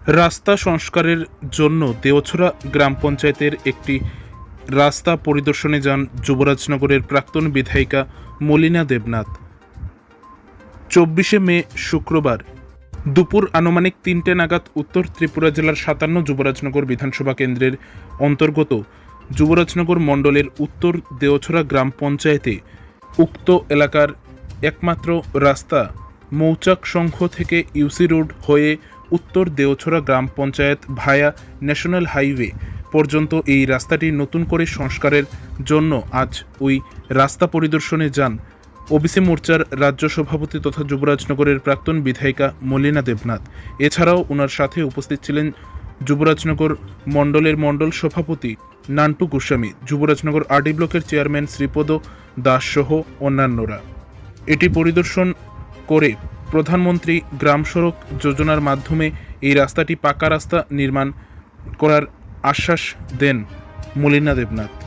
রাস্তা সংস্কারের জন্য দেওছড়া গ্রাম পঞ্চায়েতের একটি রাস্তা পরিদর্শনে যান যুবরাজনগরের প্রাক্তন বিধায়িকা মলিনা দেবনাথ। চব্বিশে মে, শুক্রবার, দুপুর আনুমানিক তিনটে নাগাদ উত্তর ত্রিপুরা জেলার সাতান্ন যুবরাজনগর বিধানসভা কেন্দ্রের অন্তর্গত যুবরাজনগর মণ্ডলের উত্তর দেওছড়া গ্রাম পঞ্চায়েতে উক্ত এলাকার একমাত্র রাস্তা মৌচাক সংঘ থেকে ইউসি রোড হয়ে Uttar Deochhara gram panchayat via national highway পর্যন্ত এই রাস্তাটি নতুন করে সংস্কারের জন্য আজ ওই রাস্তা পরিদর্শনে যান ওবিসি মোর্চার রাজ্য সভাপতি তথা যুবরাজনগরের প্রাক্তন বিধায়িকা মলিনা দেবনাথ। এছাড়াও ওনার সাথে উপস্থিত ছিলেন যুবরাজনগর মণ্ডলের মণ্ডল সভাপতি নান্টু গোস্বামী, যুবরাজনগর আরডি ব্লকের চেয়ারম্যান শ্রীপদ দাস সহ অন্যান্যরা। এটি পরিদর্শন করে প্রধানমন্ত্রী গ্রাম সড়ক যোজনার মাধ্যমে এই রাস্তাটি পাকা রাস্তা নির্মাণ করার আশ্বাস দেন মলিনা দেবনাথ।